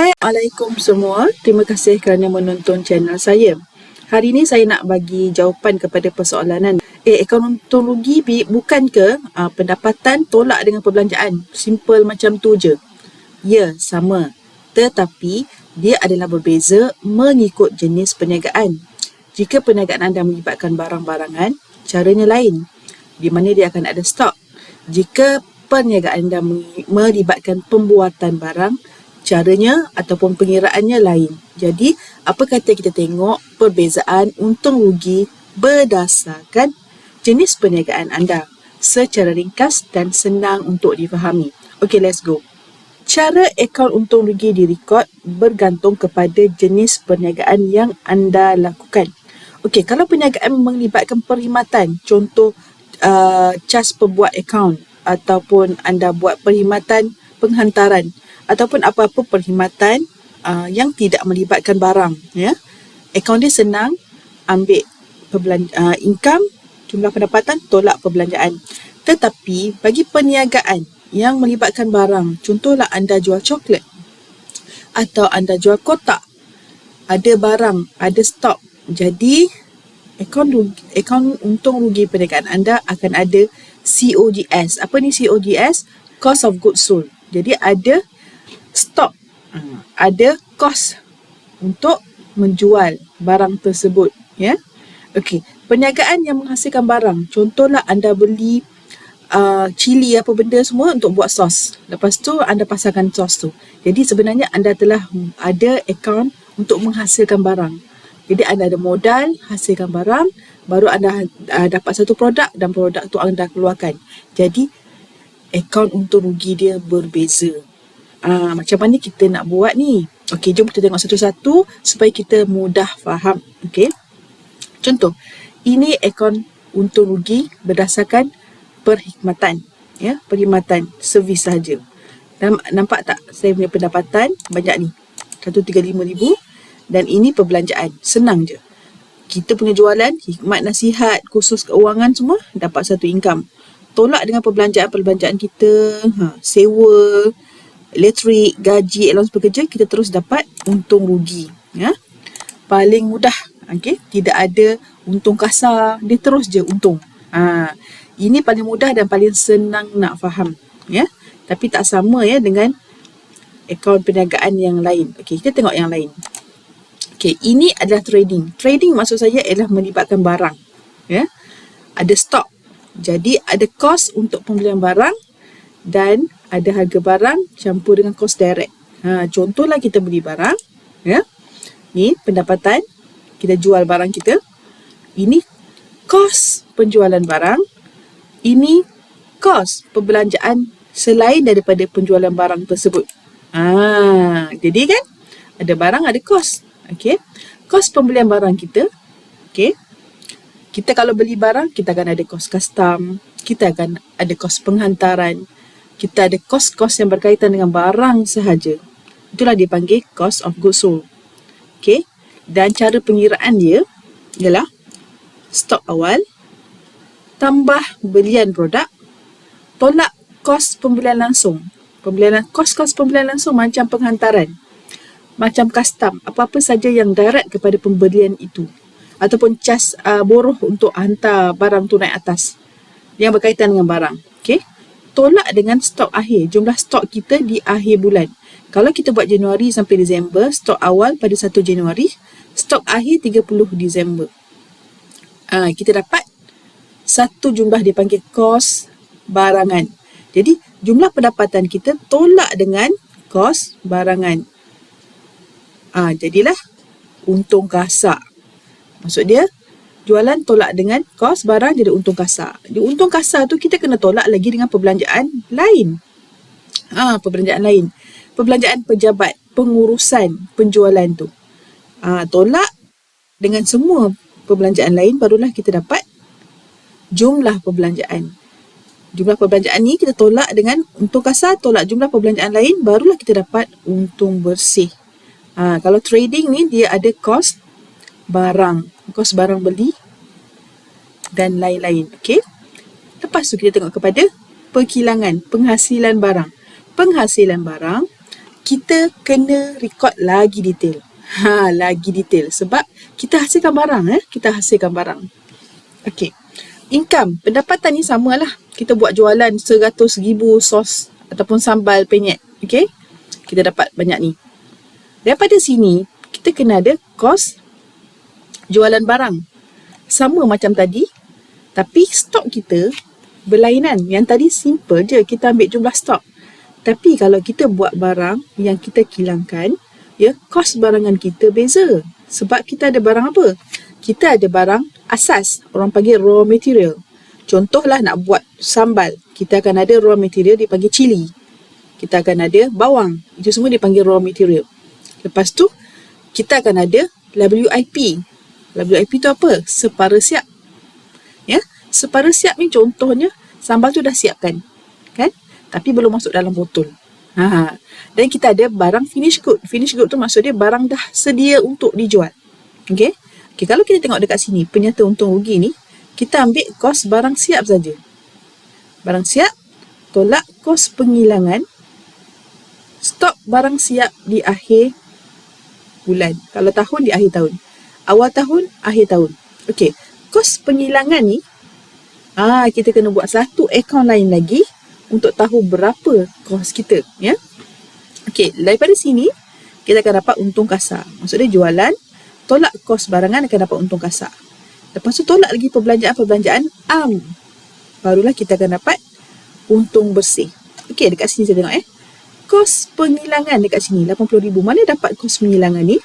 Assalamualaikum semua. Terima kasih kerana menonton channel saya. Hari ini saya nak bagi jawapan kepada persoalalan. Eh, untung rugi bukan ke uh, pendapatan tolak dengan perbelanjaan? Simple macam tu je. Ya, sama. Tetapi, dia adalah berbeza mengikut jenis perniagaan. Jika perniagaan anda melibatkan barang-barangan, caranya lain. Di mana dia akan ada stok. Jika perniagaan anda melibatkan pembuatan barang, caranya ataupun pengiraannya lain. Jadi, apa kata kita tengok perbezaan untung rugi berdasarkan jenis perniagaan anda secara ringkas dan senang untuk difahami. Okay, let's go. Cara akaun untung rugi direkod bergantung kepada jenis perniagaan yang anda lakukan. Okey, kalau perniagaan melibatkan perkhidmatan, contoh uh, cas pembuat akaun ataupun anda buat perkhidmatan penghantaran, ataupun apa-apa perkhidmatan uh, yang tidak melibatkan barang ya. Akaun dia senang ambil perbelan- uh, income jumlah pendapatan tolak perbelanjaan. Tetapi bagi perniagaan yang melibatkan barang contohlah anda jual coklat atau anda jual kotak ada barang ada stok jadi akaun rugi, akaun untung rugi perniagaan anda akan ada COGS apa ni COGS cost of goods sold. Jadi ada stok ada kos untuk menjual barang tersebut ya? Okey perniagaan yang menghasilkan barang. Contohlah anda beli uh, cili apa benda semua untuk buat sos. Lepas tu anda pasangkan sos tu. Jadi sebenarnya anda telah ada akaun untuk menghasilkan barang. Jadi anda ada modal hasilkan barang baru anda uh, dapat satu produk dan produk tu anda keluarkan. Jadi akaun untung rugi dia berbeza uh, macam mana kita nak buat ni. Okey, jom kita tengok satu-satu supaya kita mudah faham. Okey. Contoh, ini akaun untung rugi berdasarkan perkhidmatan. Ya, perkhidmatan servis saja. Dan nampak tak saya punya pendapatan banyak ni. 135,000 dan ini perbelanjaan. Senang je. Kita punya jualan, hikmat nasihat, khusus keuangan semua dapat satu income. Tolak dengan perbelanjaan-perbelanjaan kita, ha, sewa, elektrik, gaji, allowance pekerja, kita terus dapat untung rugi. Ya? Paling mudah, okay? tidak ada untung kasar, dia terus je untung. Ha, ini paling mudah dan paling senang nak faham. Ya? Tapi tak sama ya dengan akaun perniagaan yang lain. Okay, kita tengok yang lain. Okay, ini adalah trading. Trading maksud saya adalah melibatkan barang. Ya? Ada stok. Jadi ada kos untuk pembelian barang dan ada harga barang campur dengan kos direct. Ha, contohlah kita beli barang, ya. Ni pendapatan kita jual barang kita. Ini kos penjualan barang. Ini kos perbelanjaan selain daripada penjualan barang tersebut. Ha, jadi kan ada barang ada kos. Okey. Kos pembelian barang kita. Okey. Kita kalau beli barang kita akan ada kos custom, kita akan ada kos penghantaran, kita ada kos-kos yang berkaitan dengan barang sahaja. Itulah dipanggil cost of goods sold. Okay. Dan cara pengiraan dia ialah stok awal tambah belian produk tolak kos pembelian langsung. Pembelian kos-kos pembelian langsung macam penghantaran. Macam custom, apa-apa saja yang direct kepada pembelian itu. Ataupun cas uh, boroh untuk hantar barang tu naik atas. Yang berkaitan dengan barang. Okay tolak dengan stok akhir, jumlah stok kita di akhir bulan. Kalau kita buat Januari sampai Disember, stok awal pada 1 Januari, stok akhir 30 Disember. Ha, kita dapat satu jumlah dipanggil kos barangan. Jadi, jumlah pendapatan kita tolak dengan kos barangan. Ha, jadilah untung kasar. Maksud dia, jualan tolak dengan kos barang jadi untung kasar. Di untung kasar tu kita kena tolak lagi dengan perbelanjaan lain. Ha, perbelanjaan lain. Perbelanjaan pejabat, pengurusan penjualan tu. Ha, tolak dengan semua perbelanjaan lain barulah kita dapat jumlah perbelanjaan. Jumlah perbelanjaan ni kita tolak dengan untung kasar, tolak jumlah perbelanjaan lain barulah kita dapat untung bersih. Ha, kalau trading ni dia ada kos barang, kos barang beli dan lain-lain. Okey. Lepas tu kita tengok kepada perkilangan, penghasilan barang. Penghasilan barang kita kena record lagi detail. Ha, lagi detail sebab kita hasilkan barang eh, kita hasilkan barang. Okey. Income, pendapatan ni samalah. Kita buat jualan 100 ribu sos ataupun sambal penyet. Okey. Kita dapat banyak ni. Daripada sini, kita kena ada kos jualan barang. Sama macam tadi, tapi stok kita berlainan. Yang tadi simple je, kita ambil jumlah stok. Tapi kalau kita buat barang yang kita kilangkan, ya, kos barangan kita beza. Sebab kita ada barang apa? Kita ada barang asas, orang panggil raw material. Contohlah nak buat sambal, kita akan ada raw material dipanggil cili. Kita akan ada bawang, itu semua dipanggil raw material. Lepas tu, kita akan ada WIP. WIP tu apa? Separa siap. Ya, separa siap ni contohnya sambal tu dah siapkan. Kan? Tapi belum masuk dalam botol. Ha. Dan kita ada barang finish good. Finish good tu maksud dia barang dah sedia untuk dijual. Okey. Okey, kalau kita tengok dekat sini penyata untung rugi ni, kita ambil kos barang siap saja. Barang siap tolak kos penghilangan stok barang siap di akhir bulan. Kalau tahun di akhir tahun. Awal tahun, akhir tahun. Okey, kos penghilangan ni ah kita kena buat satu akaun lain lagi untuk tahu berapa kos kita, ya. Okey, daripada sini kita akan dapat untung kasar. Maksudnya jualan tolak kos barangan akan dapat untung kasar. Lepas tu tolak lagi perbelanjaan-perbelanjaan am. Barulah kita akan dapat untung bersih. Okey, dekat sini saya tengok eh. Kos penghilangan dekat sini RM80,000. Mana dapat kos penghilangan ni?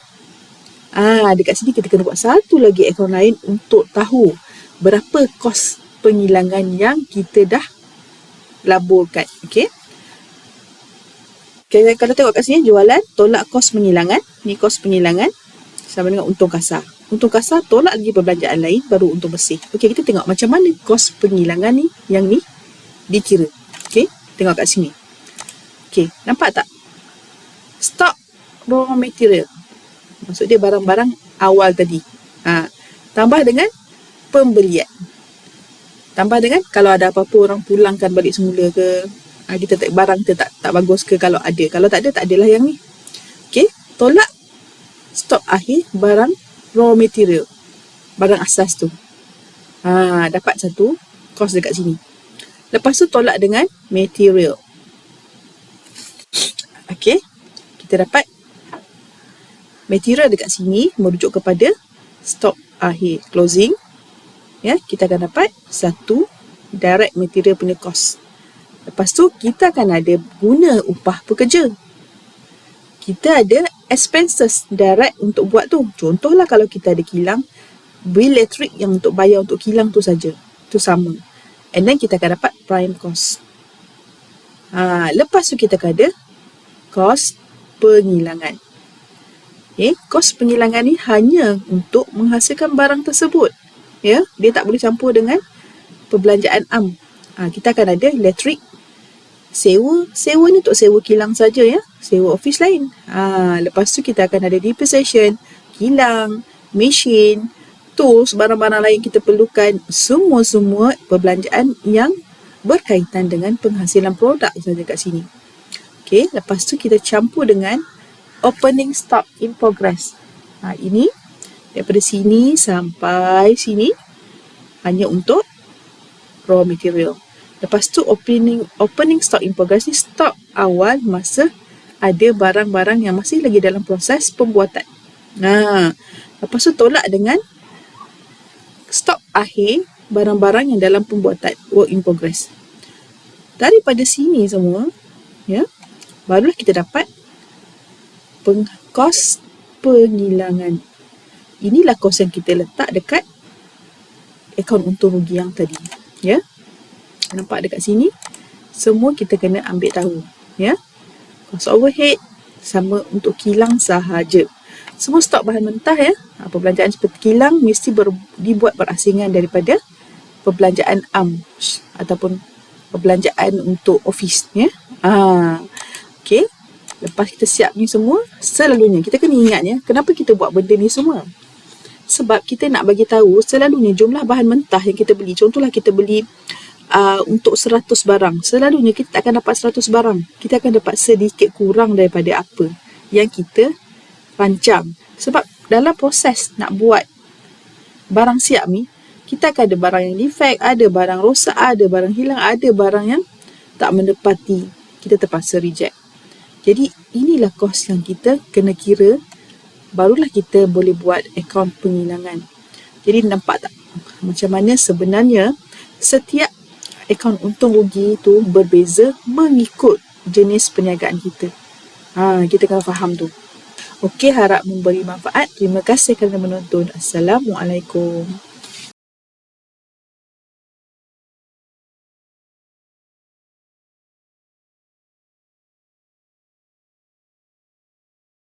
Ah, dekat sini kita kena buat satu lagi akaun lain untuk tahu berapa kos penghilangan yang kita dah laburkan. Okey. Okay, kalau tengok kat sini jualan tolak kos penghilangan. Ni kos penghilangan sama dengan untung kasar. Untung kasar tolak lagi perbelanjaan lain baru untung bersih. Okey, kita tengok macam mana kos penghilangan ni yang ni dikira. Okey, tengok kat sini. Okey, nampak tak? Stok raw material. Maksud dia barang-barang awal tadi. Ha, tambah dengan pembelian. Tambah dengan kalau ada apa-apa orang pulangkan balik semula ke, ha, kita tak barang kita tak tak bagus ke kalau ada. Kalau tak ada tak adalah yang ni. Okey, tolak stok akhir barang raw material. Barang asas tu. Ha, dapat satu kos dekat sini. Lepas tu tolak dengan material. Okey. Kita dapat material dekat sini merujuk kepada stok akhir closing. Ya kita akan dapat satu direct material punya cost. Lepas tu kita akan ada guna upah pekerja. Kita ada expenses direct untuk buat tu. Contohlah kalau kita ada kilang bil elektrik yang untuk bayar untuk kilang tu saja. Tu sama. And then kita akan dapat prime cost. Ha, lepas tu kita akan ada cost penghilangan okay, kos penghilangan ni hanya untuk menghasilkan barang tersebut. Ya dia tak boleh campur dengan perbelanjaan am. Ha, kita akan ada elektrik sewa. Sewa ni untuk sewa kilang saja ya. Sewa office lain. Ha, lepas tu kita akan ada depreciation kilang mesin tools barang-barang lain kita perlukan. Semua-semua perbelanjaan yang berkaitan dengan penghasilan produk saja kat sini. Okey lepas tu kita campur dengan opening stock in progress ha, ini daripada sini sampai sini hanya untuk raw material. Lepas tu opening opening stock in progress ni stock awal masa ada barang-barang yang masih lagi dalam proses pembuatan. Nah, lepas tu tolak dengan stok akhir barang-barang yang dalam pembuatan work in progress. Daripada sini semua, ya, barulah kita dapat pengkos penghilangan. Inilah kos yang kita letak dekat akaun untung rugi yang tadi ya? Nampak dekat sini? Semua kita kena ambil tahu ya? Kos overhead sama untuk kilang sahaja. Semua stok bahan mentah ya? Perbelanjaan seperti kilang mesti ber, dibuat berasingan daripada perbelanjaan am ataupun perbelanjaan untuk office ya? Ah okey lepas kita siap ni semua selalunya kita kena ingat ya kenapa kita buat benda ni semua sebab kita nak bagi tahu selalunya jumlah bahan mentah yang kita beli contohlah kita beli uh, untuk 100 barang. Selalunya kita tak akan dapat 100 barang. Kita akan dapat sedikit kurang daripada apa yang kita rancang. Sebab dalam proses nak buat barang siap ni, kita akan ada barang yang defect, ada barang rosak, ada barang hilang, ada barang yang tak menepati. Kita terpaksa reject. Jadi inilah kos yang kita kena kira barulah kita boleh buat akaun pengilangan. Jadi nampak tak macam mana sebenarnya setiap akaun untung rugi itu berbeza mengikut jenis perniagaan kita. Ha, kita kena faham tu. Okey, harap memberi manfaat. Terima kasih kerana menonton. Assalamualaikum.